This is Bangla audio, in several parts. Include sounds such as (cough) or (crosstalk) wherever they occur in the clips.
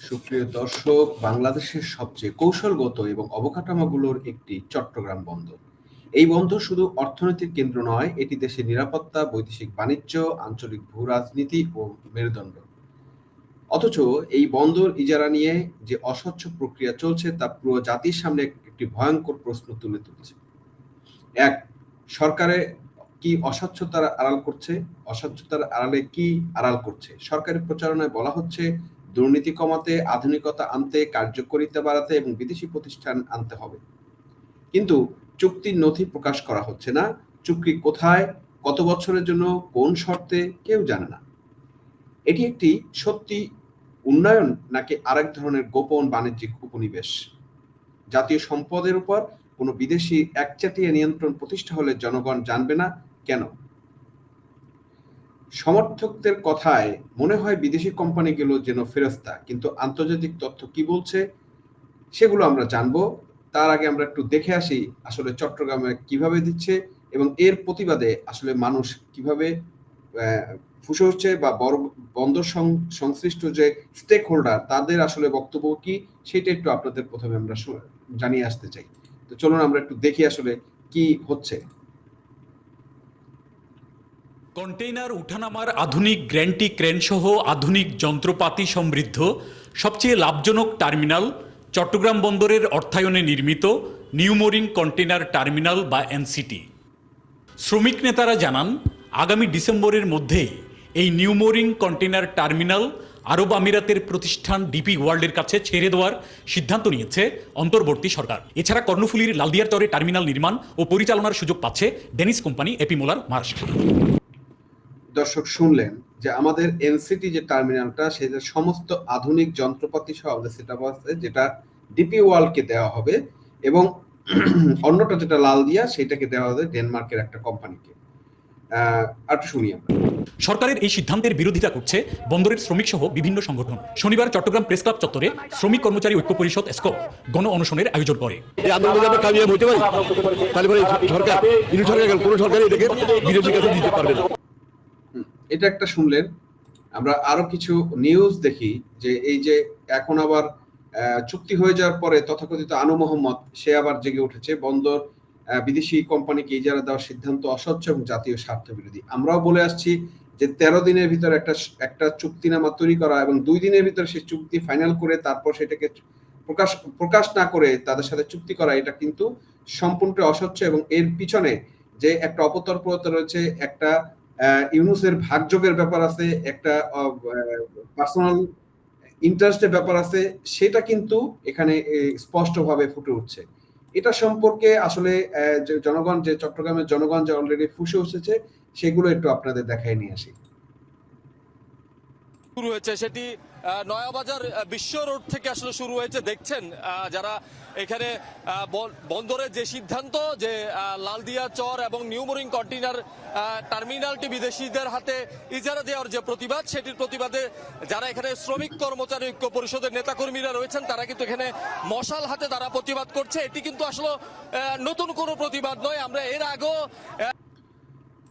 সুপ্রিয় দর্শক, বাংলাদেশের সবচেয়ে কৌশলগত এবং অবকাঠামোগুলোর একটি চট্টগ্রাম বন্দর। এই বন্দর শুধু অর্থনৈতিক কেন্দ্র নয়, এটি দেশের নিরাপত্তা, বৈদেশিক বাণিজ্য, আঞ্চলিক ভূ রাজনীতি ও মেরুদণ্ড। অথচ এই বন্দর ইজারা নিয়ে যে অস্বচ্ছ প্রক্রিয়া চলছে, তা পুরো জাতির সামনে একটি ভয়ঙ্কর প্রশ্ন তুলে তুলছে। এক, সরকারে কি অস্বচ্ছতার আড়াল করছে? অস্বচ্ছতার আড়ালে কি আড়াল করছে? সরকারি প্রচারণায় বলা হচ্ছে দুর্নীতি কমাতে, আধুনিকতা আনতে, কার্যকরিতা বাড়াতে এবং বিদেশি প্রতিষ্ঠান আনতে হবে। কিন্তু চুক্তির নথি প্রকাশ করা হচ্ছে না। চুক্তি কোথায়? কত বছরের জন্য? কোন শর্তে? কেউ জানে না। এটি একটি সত্যি উন্নয়ন নাকি আরেক ধরনের গোপন বাণিজ্যিক উপনিবেশ? জাতীয় সম্পদের উপর কোনো বিদেশি একচাটিয়া নিয়ন্ত্রণ প্রতিষ্ঠা হলে জনগণ জানবে না? কেন? সমর্থকদের কথায় মনে হয় বিদেশি কোম্পানিগুলো যেন ফেরস্তা, কিন্তু আন্তর্জাতিক তথ্য কি বলছে সেগুলো আমরা জানব। তার আগে আমরা একটু দেখে আসি আসলে চট্টগ্রামে কীভাবে দিচ্ছে এবং এর প্রতিবাদে আসলে মানুষ কীভাবে ফুসে হচ্ছে বা বন্দর সংশ্লিষ্ট যে স্টেক হোল্ডার তাদের আসলে বক্তব্য কি সেটা একটু আপনাদের প্রথমে আমরা জানিয়ে আসতে চাই। তো চলুন আমরা একটু দেখি আসলে কি হচ্ছে। কন্টেইনার উঠানামার আধুনিক গ্র্যান্টি ক্রেন সহ আধুনিক যন্ত্রপাতি সমৃদ্ধ, সবচেয়ে লাভজনক টার্মিনাল চট্টগ্রাম বন্দরের অর্থায়নে নির্মিত নিউমোরিং কন্টেইনার টার্মিনাল বা এনসিটি। শ্রমিক নেতারা জানান, আগামী ডিসেম্বরের মধ্যেই এই নিউমোরিং কন্টেইনার টার্মিনাল আরব আমিরাতের প্রতিষ্ঠান ডিপি ওয়ার্ল্ডের কাছে ছেড়ে দেওয়ার সিদ্ধান্ত নিয়েছে অন্তর্বর্তী সরকার। এছাড়া কর্ণফুলির লালদিয়ার চরে টার্মিনাল নির্মাণ ও পরিচালনার সুযোগ পাচ্ছে ডেনিস কোম্পানি এপিমোলার মহারাষ্ট্র দর্শক শুনলেন যে আমাদের এনসিটি যে টার্মিনালটা সেটা সমস্ত আধুনিক যন্ত্রপাতি সহ আমাদের সেট আছে যেটা ডিপি ওয়ার্ল্ডকে দেওয়া হবে এবং (clears throat) অন্যটা যেটা লাল দিয়া সেটাকে দেওয়া হবে ডেনমার্কের একটা কোম্পানিকে আর শুনি আমরা। সরকারের এই সিদ্ধান্তের বিরোধিতা করছে বন্দরের শ্রমিক সহ বিভিন্ন সংগঠন। শনিবার চট্টগ্রাম প্রেস ক্লাব চত্বরে শ্রমিক কর্মচারী ঐক্য পরিষদ এসকো গণ অনশনের আয়োজন করে। সরকার ইনি সরকার গেল কোনো সরকার এটাকে বিরোধী কাছে দিতে পারবে না। এটা একটা শুনলেন, আমরা আরও কিছু নিউজ দেখি, যে এই যে এখন আবার চুক্তি হয়ে যাওয়ার পরে তথাকথিত আনু মোহাম্মদ, সে আবার জেগে উঠেছে। বন্দর বিদেশি কোম্পানিকে ইজারা দেওয়ার সিদ্ধান্ত অস্বচ্ছ এবং জাতীয় স্বার্থ বিরোধী। আমরাও বলে আসছি যে তেরো দিনের ভিতরে একটা একটা চুক্তিনামা তৈরি করা এবং দুই দিনের ভিতরে সেই চুক্তি ফাইনাল করে তারপর সেটাকে প্রকাশ প্রকাশ না করে তাদের সাথে চুক্তি করা, এটা কিন্তু সম্পূর্ণ অস্বচ্ছ এবং এর পিছনে যে একটা অপতর্পতা রয়েছে, একটা ইউনুসের ভাগযোগের ব্যাপার আছে, একটা পার্সোনাল ইন্টারেস্টের ব্যাপার আছে, সেটা কিন্তু এখানে স্পষ্টভাবে ফুটে উঠছে। এটা সম্পর্কে আসলে জনগণ, যে চট্টগ্রামের জনগণ যে অলরেডি ফুসে উঠেছে, সেগুলো একটু আপনাদের দেখায় নিয়ে আসি। শুরু হয়েছে। সেটি নয়াবাজার বিশ্ব রোড থেকে আসলে শুরু হয়েছে। দেখছেন যারা এখানে বন্দরের যে সিদ্ধান্ত যে লালদিয়া চর এবং নিউমোরিং কন্টেনার টার্মিনালটি বিদেশিদের হাতে ইজারা দেওয়ার যে প্রতিবাদ, সেটির প্রতিবাদে যারা এখানে শ্রমিক কর্মচারী ঐক্য পরিষদের নেতাকর্মীরা রয়েছেন, তারা কিন্তু এখানে মশাল হাতে তারা প্রতিবাদ করছে। এটি কিন্তু আসলে নতুন কোনো প্রতিবাদ নয়। আমরা এর আগেও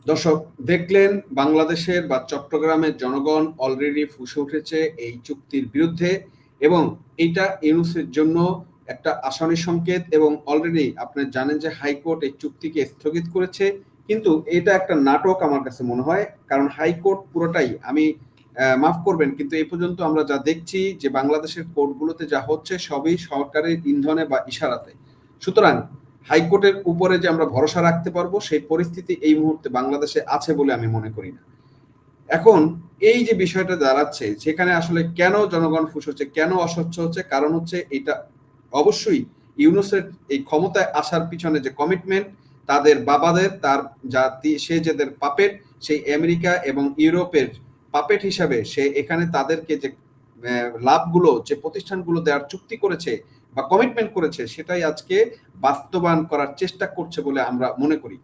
দর্শক, দেখলেন বাংলাদেশের বা চট্টগ্রামের জনগণ অলরেডি ফুসে উঠেছে এই চুক্তির বিরুদ্ধে এবং এইটা ইউনুসের জন্য একটা আসানি সংকেত এবং অলরেডি আপনি জানেন যে হাইকোর্ট এই চুক্তিকে স্থগিত করেছে। কিন্তু এটা একটা নাটক আমার কাছে মনে হয়, কারণ হাইকোর্ট পুরোটাই আমি মাফ করবেন, কিন্তু এই পর্যন্ত আমরা যা দেখছি যে বাংলাদেশের কোর্টগুলোতে যা হচ্ছে সবই সরকারের ইন্ধনে বা ইশারাতে। সুতরাং হাইকোর্টের উপরে যে আমরা ভরসা রাখতে পারব, সেই পরিস্থিতি এই মুহূর্তে বাংলাদেশে আছে বলে আমি মনে করি না। এখন এই যে বিষয়টা দাঁড়াচ্ছে, সেখানে আসলে কেন জনগণ ফুস হচ্ছে, কেন অস্বচ্ছ হচ্ছে, কারণ হচ্ছে এটা অবশ্যই ইউনুসের এই ক্ষমতায় আসার পিছনে যে কমিটমেন্ট তাদের বাবাদের, তার জাতি, সে যাদের পাপেট সেই আমেরিকা এবং ইউরোপের পাপেট হিসাবে সে এখানে তাদেরকে যে লাভগুলো, যে প্রতিষ্ঠানগুলো দেওয়ার চুক্তি করেছে বা কমিটমেন্ট করেছে, সেটাই আজকে বাস্তবায়ন করার চেষ্টা করছে বলে আমরা মনে করি।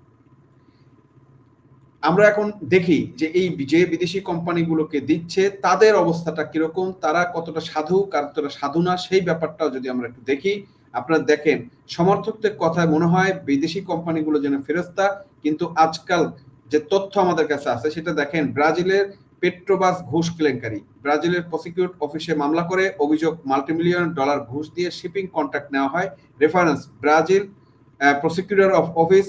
আমরা এখন দেখি যে এই যে বিদেশি কোম্পানিগুলোকে দিচ্ছে, তাদের অবস্থাটা কীরকম, তারা কতটা সাধু কতটা সাধু না, সেই ব্যাপারটাও যদি আমরা একটু দেখি, আপনারা দেখেন, সমর্থকদের কথায় মনে হয় বিদেশি কোম্পানিগুলো যেন ফেরস্তা কিন্তু আজকাল যে তথ্য আমাদের কাছে আছে, সেটা দেখেন ব্রাজিলের পেট্রোবাস ঘুষ কেলেঙ্কারি। ব্রাজিলের প্রসিকিউট অফিসে মামলা করে অভিযোগ মাল্টিমিলিয়ন ডলার ঘুষ দিয়ে শিপিং কন্ট্রাক্ট নেওয়া হয়। Reference, Brazil prosecutor of office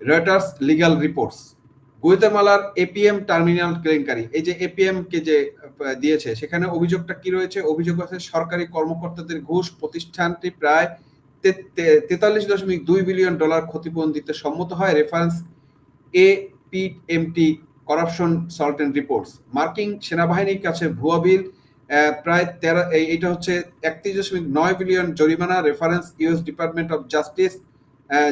Reuters legal reports গুয়েতামালার APM terminal কেলেঙ্কারি। এই যে এপিএম কে যে দিয়েছে, সেখানে অভিযোগটা কি রয়েছে? অভিযোগ আছে, সরকারি কর্মকর্তাদের ঘুষ প্রতিষ্ঠানটি প্রায় তেতাল্লিশ দশমিক দুই বিলিয়ন ডলার ক্ষতিপূরণ দিতে সম্মত হয়। Reference A PMT corruption consultant reports মার্কিন সেনাবাহিনীর কাছে ভুয়া বিল প্রায় তেরো এইটা হচ্ছে একত্রিশ দশমিক নয় বিলিয়ন জরিমানা reference US department of justice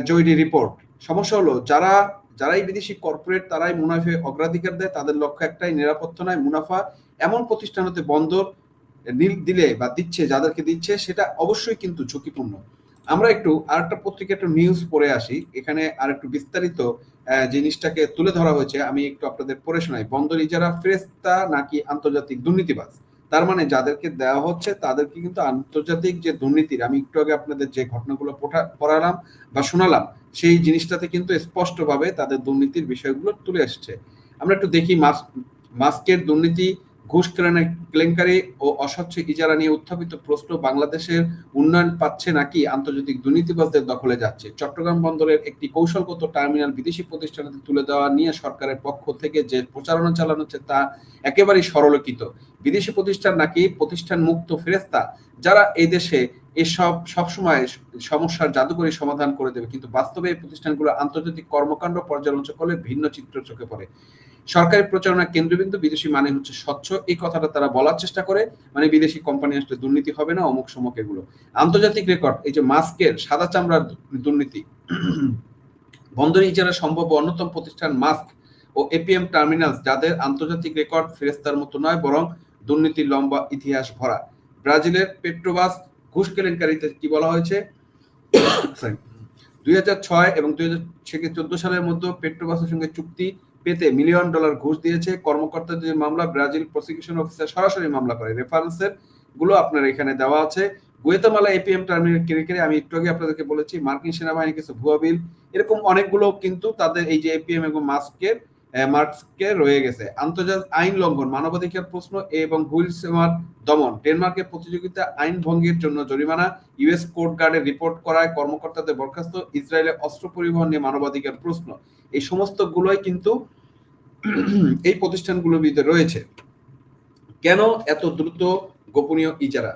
জৈডি report সমস্যা হলো, যারা, যারাই বিদেশি কর্পোরেট তারাই মুনাফে অগ্রাধিকার দেয়, তাদের লক্ষ্য একটাই, নিরাপত্তা নয়, মুনাফা এমন প্রতিষ্ঠান হতে বন্দর নীল দিলে বা দিচ্ছে, যাদেরকে দিচ্ছে, সেটা অবশ্যই কিন্তু ঝুঁকিপূর্ণ। আমরা একটু আরেকটা পত্রিকা একটু নিউজ পড়ে আসি। এখানে আর একটু বিস্তারিত জিনিসটাকে তুলে ধরা হয়েছে। আমি একটু আপনাদের পড়ে শোনাই। বন্দর ইজারা ফেরেস্তা নাকি আন্তর্জাতিক দুর্নীতিবাজ, তার মানে যাদেরকে দেওয়া হচ্ছে, তাদেরকে কিন্তু আন্তর্জাতিক যে দুর্নীতির, আমি একটু আগে আপনাদের যে ঘটনাগুলো পড়ালাম বা শোনালাম, সেই জিনিসটাতে কিন্তু স্পষ্টভাবে তাদের দুর্নীতির বিষয়গুলো তুলে আসছে। আমরা একটু দেখি মাস- মাস্কের দুর্নীতি ঘুষ কেলেঙ্কারি ও অস্বচ্ছ ইজারা নিয়ে উত্থাপিত প্রশ্ন বাংলাদেশের উন্নয়ন পাচ্ছে নাকি আন্তর্জাতিক দুর্নীতিবাজদের দখলে যাচ্ছে? চট্টগ্রাম বন্দরের একটি কৌশলগত টার্মিনাল বিদেশি প্রতিষ্ঠানে তুলে দেওয়া নিয়ে সরকারের পক্ষ থেকে যে প্রচারণা চালানো হচ্ছে তা একেবারেই সরলকিত। বিদেশি প্রতিষ্ঠান নাকি প্রতিষ্ঠান মুক্ত ফেরেস্তা যারা এই দেশে এসব সবসময় সমস্যার জাদুকরী সমাধান করে দেবে, কিন্তু বাস্তবে এই প্রতিষ্ঠানগুলো আন্তর্জাতিক কর্মকাণ্ড পর্যালোচনা করলে ভিন্ন চিত্র চোখে পড়ে। সরকারি প্রচারণা কেন্দ্রবিন্দু বিদেশি মানে হচ্ছে স্বচ্ছ। এই কথাটা তারা বলার চেষ্টা করে। মানে বিদেশি কোম্পানি আসলে দুর্নীতি হবে না, অমুক সমক এগুলো। আন্তর্জাতিক রেকর্ড এই যে মাস্কের সাদা চামড়ার দুর্নীতি। বন্দর ইজারা সম্ভব অন্যতম প্রতিষ্ঠান মাস্ক ও এপিএম টার্মিনালস যাদের আন্তর্জাতিক রেকর্ড ফেরেস্তার মতো নয়, বরং দুর্নীতির লম্বা ইতিহাস ভরা। ব্রাজিলের পেট্রোবাস ঘুষ কেলেঙ্কারিতে কি বলা হয়েছে? (coughs) দুই হাজার ছয় এবং দুই হাজার থেকে চোদ্দ সালের মধ্যে পেট্রোবাসের সঙ্গে চুক্তি পেতে মিলিয়ন ডলার ঘুষ দিয়েছে। কর্মকর্তাদের মামলা, ব্রাজিল প্রসিকিউশন অফিসার সরাসরি মামলা করে। রেফারেন্সেরগুলো আপনার এখানে দেওয়া আছে। গোয়েতামালা এপিএম টার্মিনাল কেড়ে কেড়ে আমি একটু আগে আপনাদেরকে বলেছি, মার্কিন সেনাবাহিনী কিছু ভুয়া বিল। এরকম অনেকগুলো কিন্তু তাদের এই যে এপিএম এবং মাস্কের মার্কসকে রয়ে গেছে। আন্তর্জাতিক আইন লঙ্ঘন, মানবাধিকার প্রশ্ন এবং হুইলসেমার দমন, ডেনমার্কের প্রতিযোগিতা আইন ভঙ্গের জন্য জরিমানা, ইউএস কোর্ট গার্ডে রিপোর্ট করায় কর্মকর্তাদের বরখাস্ত ইসরায়েলের অস্ত্র পরিবহন নিয়ে মানবাধিকার প্রশ্ন। এই সমস্ত গুলোই কিন্তু (clears throat) এই প্রতিষ্ঠানগুলোর ভিতরে রয়েছে। কেন এত দ্রুত গোপনীয় ইজারা?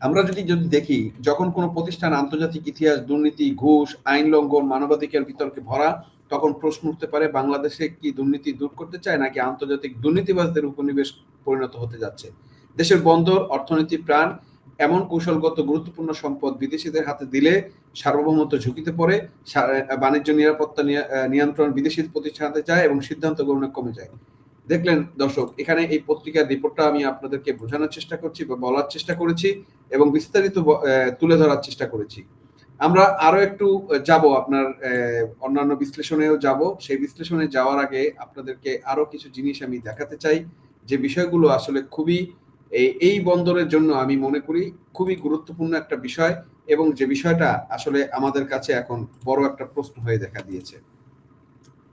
আমরা যদি যদি দেখি, যখন কোনো প্রতিষ্ঠান আন্তর্জাতিক ইতিহাস, দুর্নীতি, ঘুষ, আইন লঙ্ঘন, মানবাধিকার বিতর্কে ভরা তখন প্রশ্ন উঠতে পারে, বাংলাদেশে কি দুর্নীতি দূর করতে চায় নাকি আন্তর্জাতিক দুর্নীতিবাজদের উপনিবেশ পরিণত হতে যাচ্ছে? দেশের বন্দর, অর্থনীতি, প্রাণ এমন কৌশলগত গুরুত্বপূর্ণ সম্পদ বিদেশিদের হাতে দিলে সার্বভৌমত্ব ঝুঁকিতে পড়ে বাণিজ্য নিরাপত্তা নিয়ন্ত্রণ বিদেশি প্রতিষ্ঠান হাতে যায় এবং সিদ্ধান্ত গ্রহণে কমে যায়। দেখলেন দর্শক, এখানে এই পত্রিকার রিপোর্টটা আমি আপনাদেরকে বোঝানোর চেষ্টা করছি বা বলার চেষ্টা করেছি এবং বিস্তারিত তুলে ধরার চেষ্টা করেছি। আমরা আরও একটু যাব আপনার অন্যান্য বিশ্লেষণেও যাব। সেই বিশ্লেষণে যাওয়ার আগে আপনাদেরকে আরও কিছু জিনিস আমি দেখাতে চাই, যে বিষয়গুলো আসলে খুবই এই বন্দরের জন্য আমি মনে করি খুবই গুরুত্বপূর্ণ একটা বিষয় এবং যে বিষয়টা আসলে আমাদের কাছে এখন বড় একটা প্রশ্ন হয়ে দেখা দিয়েছে।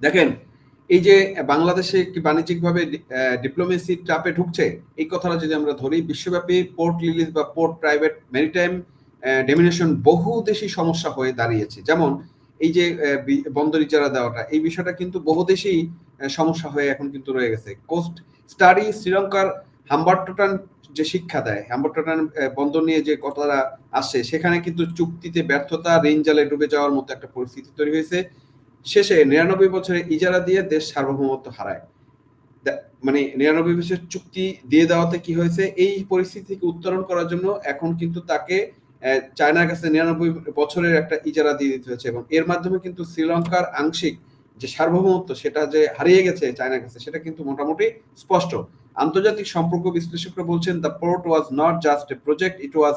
দেখেন, এই যে বাংলাদেশে কি বাণিজ্যিকভাবে ডিপ্লোমেসি চাপে ঢুকছে, এই কথাটা যদি আমরা ধরি, বিশ্বব্যাপী পোর্ট লিলিজ বা পোর্ট প্রাইভেট মেরিটাইম ডেমিনেশন বহু দেশি সমস্যা হয়ে দাঁড়িয়েছে। যেমন এই যে বন্দর ইজারা দেওয়াটা, এই বিষয়টা কিন্তু বহু দেশেই সমস্যা হয়ে এখন কিন্তু রয়ে গেছে। কোস্ট স্টাডি শ্রীলঙ্কার হাম্বারটোটান যে শিক্ষা দেয়, হাম্বারটোটান বন্দর নিয়ে যে কথাটা আসে, সেখানে কিন্তু চুক্তিতে ব্যর্থতা রেঞ্জালে ডুবে যাওয়ার মতো একটা পরিস্থিতি তৈরি হয়েছে। শেষে নিরানব্বই বছরে ইজারা দিয়ে দেশ সার্বভৌমত্ব হারায়। মানে নিরানব্বই বছর চুক্তি দিয়ে দেওয়াতে কি হয়েছে, এই পরিস্থিতি উত্তরণ করার জন্য এখন কিন্তু তাকে চায়নার কাছে নিরানব্বই বছরের একটা ইজারা দিয়ে দিতে হয়েছে এবং এর মাধ্যমে কিন্তু শ্রীলঙ্কার আংশিক যে সার্বভৌমত্ব সেটা যে হারিয়ে গেছে চায়নার কাছে, সেটা কিন্তু মোটামুটি স্পষ্ট। আন্তর্জাতিক সম্পর্ক বিশ্লেষকরা বলছেন the port was not just a project it was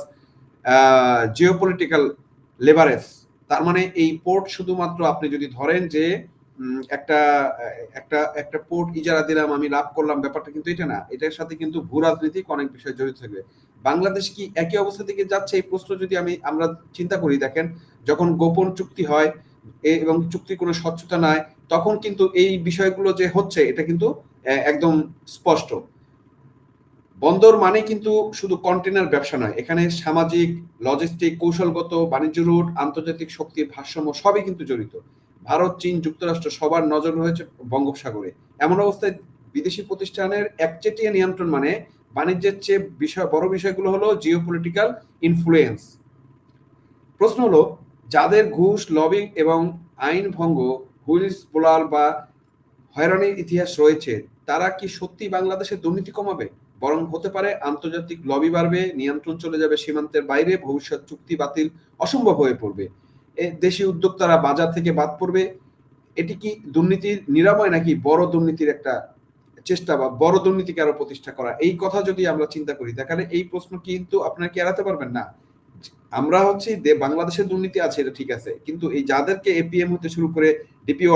geopolitical leverage তার মানে এই পোর্ট শুধুমাত্র আপনি যদি ধরেন যে একটা একটা একটা পোর্ট ইজারা দিলাম, আমি লাভ করলাম, ব্যাপারটা কিন্তু এটা না। এটার সাথে কিন্তু ভূ রাজনৈতিক অনেক বিষয় জড়িত থাকবে। বাংলাদেশ কি একই অবস্থা থেকে যাচ্ছে? এই প্রশ্ন যদি আমি, আমরা চিন্তা করি, দেখেন, যখন গোপন চুক্তি হয় এবং চুক্তির কোনো স্বচ্ছতা নাই, তখন কিন্তু এই বিষয়গুলো যে হচ্ছে, এটা কিন্তু একদম স্পষ্ট। বন্দর মানে কিন্তু শুধু কন্টেনার ব্যবসা নয়, এখানে সামাজিক লজিস্টিক কৌশলগত, বাণিজ্য রুট, আন্তর্জাতিক শক্তির ভারসাম্য সবই কিন্তু জড়িত। ভারত, চীন যুক্তরাষ্ট্র সবার নজর রয়েছে বঙ্গোপসাগরে। এমন অবস্থায় বিদেশি প্রতিষ্ঠানের একচেটিয়া নিয়ন্ত্রণ মানে বাণিজ্যের চেয়ে বিষয়, বড় বিষয়গুলো হলো জিওপলিটিক্যাল ইনফ্লুয়েন্স প্রশ্ন হলো, যাদের ঘুষ লবিং এবং আইন ভঙ্গ হুইলস বোলাল বা হয়রানির ইতিহাস রয়েছে, তারা কি সত্যি বাংলাদেশে দুর্নীতি কমাবে? বরং হতে পারে আন্তর্জাতিক লবি বাড়বে, নিয়ন্ত্রণ চলে যাবে সীমান্তের বাইরে, ভবিষ্যৎ চুক্তি বাতিল অসম্ভব হয়ে পড়বে। দেশি উদ্যোক্তারা বাজার থেকে বাদ পড়বে। এটি কি দুর্নীতির নিরাময় নাকি বড় দুর্নীতির একটা চেষ্টা বা বড় দুর্নীতিকে আরও প্রতিষ্ঠা করা, এই কথা যদি আমরা চিন্তা করি, তাহলে এই প্রশ্ন কিন্তু আপনারা কি এড়াতে পারবেন? না। আমরা হচ্ছে দে- বাংলাদেশের দুর্নীতি আছে, এটা ঠিক আছে, কিন্তু এই যাদেরকে এপিএম হতে শুরু করে ডিপি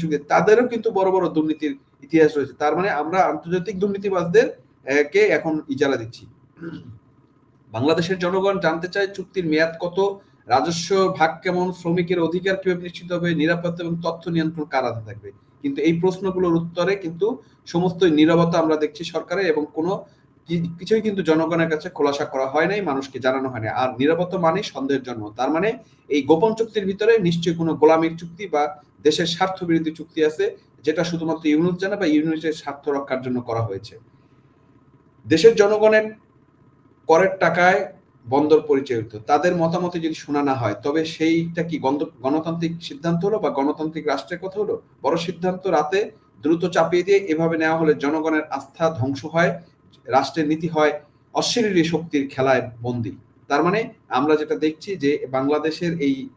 চুকে তাদেরও কিন্তু বড় বড় দুর্নীতির ইতিহাস রয়েছে। তার মানে আমরা আন্তর্জাতিক দুর্নীতিবাজদের কে এখন ইজারা দিচ্ছি। বাংলাদেশের জনগণ জানতে চায় চুক্তির মেয়াদ কত, রাজস্ব ভাগ কেমন, শ্রমিকের অধিকার কীভাবে নিশ্চিত হবে, নিরাপত্তা এবং তথ্য নিয়ন্ত্রণ কারাতে থাকবে? কিন্তু এই প্রশ্নগুলোর উত্তরে কিন্তু সমস্ত নীরবতা আমরা দেখছি সরকারের এবং কোনো কিছুই কিন্তু জনগণের কাছে খোলাসা করা হয় নাই, মানুষকে জানানো হয় না আর নিরাপত্তা মানে সন্দেহের জন্ম। তার মানে এই গোপন চুক্তির ভিতরে নিশ্চয়ই কোনো গোলামির চুক্তি বা দেশের স্বার্থ বিরোধী চুক্তি আছে, যেটা শুধুমাত্র ইউনুস জানে বা ইউনিটের স্বার্থ রক্ষার জন্য করা হয়েছে। দেশের জনগণের করের টাকায় বন্দর পরিচালিত। তাদের মতামতে যদি শোনা না হয়, তবে সেইটা কি গণ- গণতান্ত্রিক সিদ্ধান্ত হলো বা গণতান্ত্রিক রাষ্ট্রের কথা হলো? বড় সিদ্ধান্ত রাতে দ্রুত চাপিয়ে দিয়ে এভাবে নেওয়া হলে জনগণের আস্থা ধ্বংস হয়, রাষ্ট্রের নীতি হয় অশরীরী শক্তির খেলায় বন্দি। তার মানে আমরা যেটা দেখছি যে বাংলাদেশের এই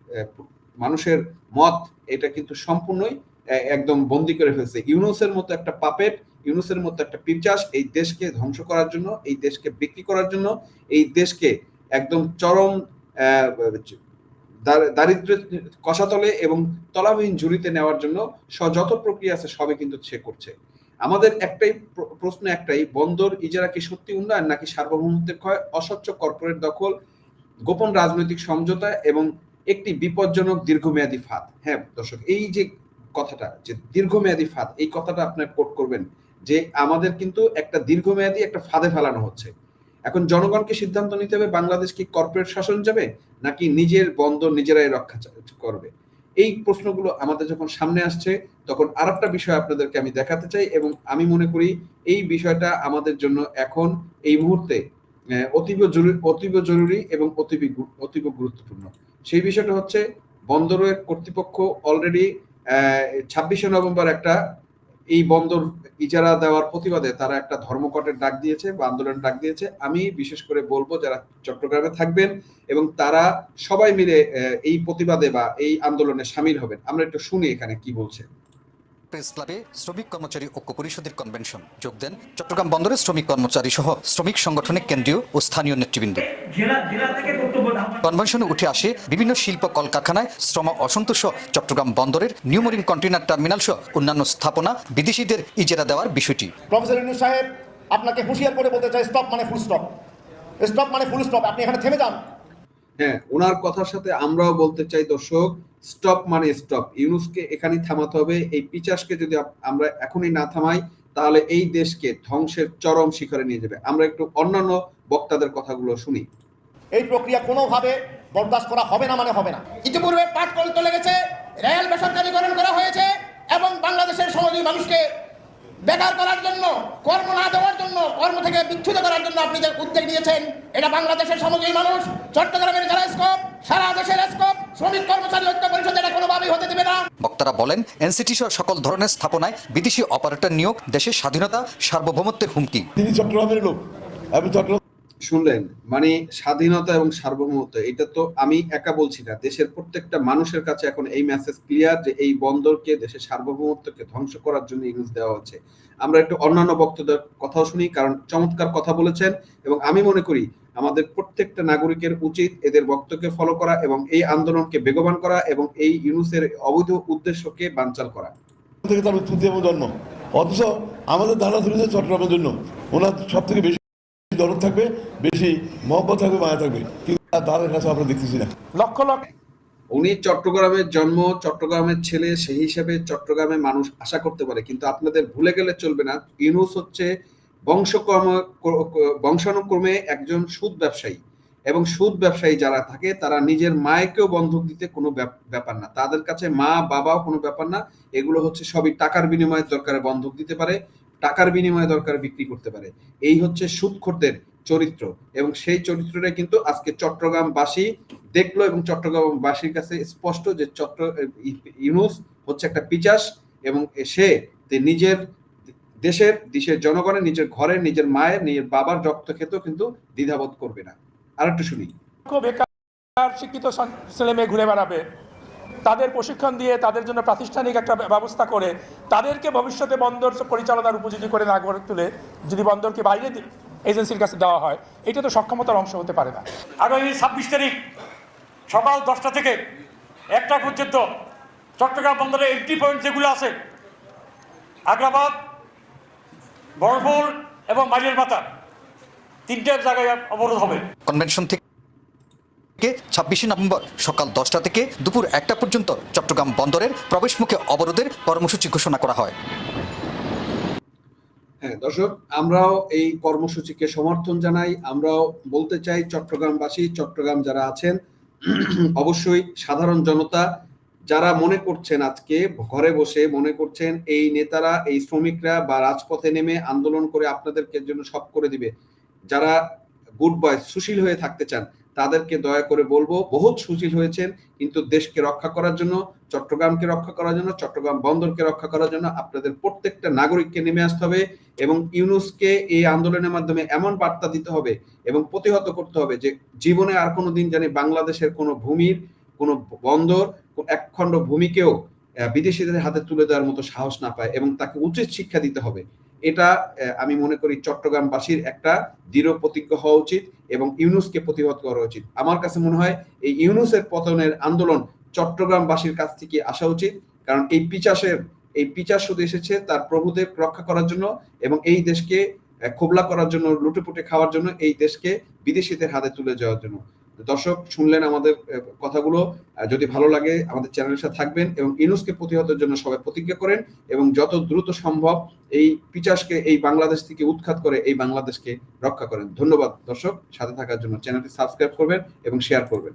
মানুষের মত এটা কিন্তু সম্পূর্ণই একদম বন্দি করে ফেলছে। ইউনুসের মতো একটা পাপেট, ইউনুসের মতো একটা পিচাস এই দেশকে ধ্বংস করার জন্য, এই দেশকে বিক্রি করার জন্য, এই দেশকে একদম চরম আহ, দার- কষাতলে এবং তলাবিহীন ঝুড়িতে নেওয়ার জন্য যত প্রক্রিয়া আছে সবই কিন্তু সে করছে। আমাদের একটাই প্রশ্ন একটাই বন্দর ইজারা কি সত্যি উন্নয়ন নাকি সার্বভৌমত্বের ক্ষয় অস্বচ্ছ কর্পোরেট দখল গোপন রাজনৈতিক সমঝোতা এবং একটি বিপজ্জনক দীর্ঘমেয়াদী ফাঁদ? হ্যাঁ দর্শক এই যে কথাটা যে দীর্ঘমেয়াদী ফাঁদ এই কথাটা আপনার কোট করবেন যে আমাদের কিন্তু একটা দীর্ঘমেয়াদী একটা ফাঁদে ফেলানো হচ্ছে। এখন জনগণকে সিদ্ধান্ত নিতে হবে, বাংলাদেশ কি কর্পোরেট শাসন যাবে নাকি নিজের বন্দর নিজেরাই রক্ষা করবে? এই প্রশ্নগুলো আমাদের যখন সামনে আসছে, তখন আর একটা বিষয় আপনাদেরকে আমি দেখাতে চাই এবং আমি মনে করি এই বিষয়টা আমাদের জন্য এখন এই মুহূর্তে অতীব জরুরি অতীব জরুরি এবং অতীব অতীব গুরুত্বপূর্ণ। সেই বিষয়টা হচ্ছে, বন্দরের কর্তৃপক্ষ অলরেডি ছাব্বিশে নভেম্বর একটা এই বন্দর ইজারা দেওয়ার প্রতিবাদে তারা একটা ধর্মঘটের ডাক দিয়েছে বা আন্দোলনের ডাক দিয়েছে। আমি বিশেষ করে বলব যারা চট্টগ্রামে থাকবেন এবং তারা সবাই মিলে এই প্রতিবাদে বা এই আন্দোলনে সামিল হবেন। আমরা একটু শুনি এখানে কি বলছে। প্রেস ক্লাবে শ্রমিক কর্মচারী ঐক্য পরিষদের কনভেনশন। যোগ দেন চট্টগ্রাম বন্দরের শ্রমিক কর্মচারী সহ শ্রমিক সংগঠনের কেন্দ্রীয় ও স্থানীয় নেতৃবৃন্দ। কনভেনশনে উঠে আসে বিভিন্ন শিল্প কলকারখানায় শ্রম অসন্তোষ চট্টগ্রাম বন্দরের নিউমোরিং কন্টেনার টার্মিনাল সহ অন্যান্য স্থাপনা বিদেশিদের ইজারা দেওয়ার বিষয়টি। প্রফেসর ইনু সাহেব আপনাকে হুঁশিয়ার করে বলতে চাই স্টপ মানে ফুল স্টপ স্টপ মানে ফুল স্টপ আপনি এখানে থেমে যান। হ্যাঁ ওনার কথার সাথে আমরাও বলতে চাই দর্শক স্টপ মানে স্টপ ইউনুসকে এখানেই থামাতে হবে। এই পিচাসকে যদি আমরা এখনই না থামাই, তাহলে এই দেশকে ধ্বংসের চরম শিখরে নিয়ে যাবে। আমরা একটু অন্যান্য বক্তাদের কথাগুলো শুনি। এই প্রক্রিয়া কোনোভাবে বরদাস্ত করা হবে না মানে হবে না। ইতিপূর্বে পাট কল লেগেছে, রেল বেসরকারীকরণ করা হয়েছে, এবং বাংলাদেশের সমাজী মানুষকে বেকার করার জন্য কর্ম না দেওয়ার জন্য কর্ম থেকে বিচ্ছুত করার জন্য আপনি যে উদ্যোগ নিয়েছেন এটা বাংলাদেশের সমগ্রী মানুষ চট্টগ্রামের যারা স্কোপ সারা দেশের স্কোপ শ্রমিক কর্মচারী ঐক্য পরিষদ এটা কোনোভাবেই হতে দেবে না। বক্তারা বলেন এনসিটি সহ সকল ধরনের স্থাপনায় বিদেশি অপারেটর নিয়োগ দেশের স্বাধীনতা সার্বভৌমত্বের হুমকি। তিনি চট্টগ্রামের লোক আমি চট্টগ্রাম শুনলেন মানে স্বাধীনতা এবং সার্বভৌমত্ব, এটা তো আমি একা বলছি না, দেশের প্রত্যেকটা মানুষের কাছে এখন এই মেসেজ ক্লিয়ার যে এই বন্দরকে, দেশের সার্বভৌমত্বকে ধ্বংস করার জন্য ইউজ দেওয়া হচ্ছে। আমরা একটু অন্যান্য বক্তব্যের কথাও শুনি, কারণ চমৎকার কথা বলেছেন এবং আমি মনে করি আমাদের প্রত্যেকটা নাগরিকের উচিত এদের বক্তব্যকে ফলো করা এবং এই আন্দোলনকে বেগবান করা এবং এই ইউনুসের অবৈধ উদ্দেশ্যকে বানচাল করা। জন্ম অথচ আমাদের যে চট্টগ্রামের জন্য। ওনার সব থেকে বেশি দরদ থাকবে বেশি মহব্বত থাকবে মায়া থাকবে। কিন্তু ধারের কাছে আমরা দেখতেছি না। লক্ষ লক্ষ। উনি চট্টগ্রামের জন্ম চট্টগ্রামের ছেলে সেই হিসেবে চট্টগ্রামে মানুষ আশা করতে পারে। কিন্তু আপনাদের ভুলে গেলে চলবে না। ইউনুস হচ্ছে বংশক্রম বংশানুক্রমে একজন সুদ ব্যবসায়ী। এবং সুদ ব্যবসায়ী যারা থাকে তারা নিজের মায়েকেও বন্ধক দিতে কোনো ব্যাপ- ব্যাপার না। তাদের কাছে মা বাবাও কোনো ব্যাপার না। এগুলো হচ্ছে সবই টাকার বিনিময়ের দরকারে বন্ধক দিতে পারে। টাকার বিনিময়ে দরকারে বিক্রি করতে পারে। এই হচ্ছে সুদখোরদের চরিত্র এবং সেই চরিত্রটা কিন্তু আজকে চট্টগ্রামবাসী দেখল এবং চট্টগ্রামবাসীর কাছে স্পষ্ট যে চট্ট ইউনুস হচ্ছে একটা পিচাস এবং সে নিজের দেশের দেশের জনগণের, নিজের ঘরের, নিজের মায়ের, নিজের বাবার রক্ত খেতেও কিন্তু দ্বিধাবোধ করবে না। আর একটু শুনি বেকার, শিক্ষিত ছেলে মেয়ে ঘুরে বেড়াবে। তাদের প্রশিক্ষণ দিয়ে তাদের জন্য প্রাতিষ্ঠানিক একটা ব্যবস্থা করে তাদেরকে ভবিষ্যতে বন্দর পরিচালনার উপযোগী করে না গড়ে তুলে যদি বন্দরকে বাইরে এজেন্সির কাছে দেওয়া হয় এটা তো সক্ষমতার অংশ হতে পারে না। আগামী ছাব্বিশ তারিখ সকাল দশটা থেকে একটা পর্যন্ত চট্টগ্রাম বন্দরে এন্ট্রি পয়েন্ট যেগুলো আছে আগ্রাবাদ বড়পুর এবং মাইলের মাথা তিনটে জায়গায় অবরোধ হবে। কনভেনশন থেকে ছাব্বিশে নভেম্বর সকাল দশটা থেকে দুপুর একটা পর্যন্ত চট্টগ্রাম বন্দরের প্রবেশমুখে অবরোধের কর্মসূচি ঘোষণা করা হয়। হ্যাঁ দর্শক, আমরাও এই কর্মসূচিকে সমর্থন জানাই। আমরাও বলতে চাই, চট্টগ্রামবাসী, চট্টগ্রাম যারা আছেন, (clears throat) অবশ্যই সাধারণ জনতা, যারা মনে করছেন আজকে, ঘরে বসে মনে করছেন, এই নেতারা, এই শ্রমিকরা বা রাজপথে নেমে আন্দোলন করে আপনাদেরকে জন্য সব করে দিবে। যারা গুড বয়, সুশীল হয়ে থাকতে চান তাদেরকে দয়া করে বলব, বহুত সুশীল হয়েছেন, কিন্তু দেশকে রক্ষা করার জন্য, চট্টগ্রামকে রক্ষা করার জন্য, চট্টগ্রাম বন্দরকে রক্ষা করার জন্য আপনাদের প্রত্যেকটা নাগরিককে নেমে আসতে হবে এবং ইউনুসকে এই আন্দোলনের মাধ্যমে এমন বার্তা দিতে হবে এবং প্রতিহত করতে হবে যে জীবনে আর কোনো দিন জানি বাংলাদেশের কোনো ভূমির, কোনো বন্দর, একখণ্ড ভূমিকেও বিদেশিদের হাতে তুলে দেওয়ার মতো সাহস না পায় এবং তাকে উচিত শিক্ষা দিতে হবে। এটা আমি মনে করি চট্টগ্রামবাসীর একটা দৃঢ় প্রতিজ্ঞ হওয়া উচিত এবং ইউনুসকে প্রতিহত করা উচিত। আমার কাছে মনে হয় এই ইউনুসের পতনের আন্দোলন চট্টগ্রামবাসীর কাছ থেকে আসা উচিত, কারণ এই পিচাসের, এই পিচাস শুধু এসেছে তার প্রভুদের রক্ষা করার জন্য এবং এই দেশকে খোবলা করার জন্য, লুটেপুটে খাওয়ার জন্য, এই দেশকে বিদেশিদের হাতে তুলে যাওয়ার জন্য। দর্শক শুনলেন আমাদের কথাগুলো। যদি ভালো লাগে আমাদের চ্যানেলের সাথে থাকবেন এবং ইনুসকে প্রতিহতের জন্য সবাই প্রতিজ্ঞা করেন এবং যত দ্রুত সম্ভব এই পিচাসকে, এই বাংলাদেশ থেকে উৎখাত করে এই বাংলাদেশকে রক্ষা করেন। ধন্যবাদ দর্শক। সাথে থাকার জন্য চ্যানেলটি সাবস্ক্রাইব করবেন এবং শেয়ার করবেন।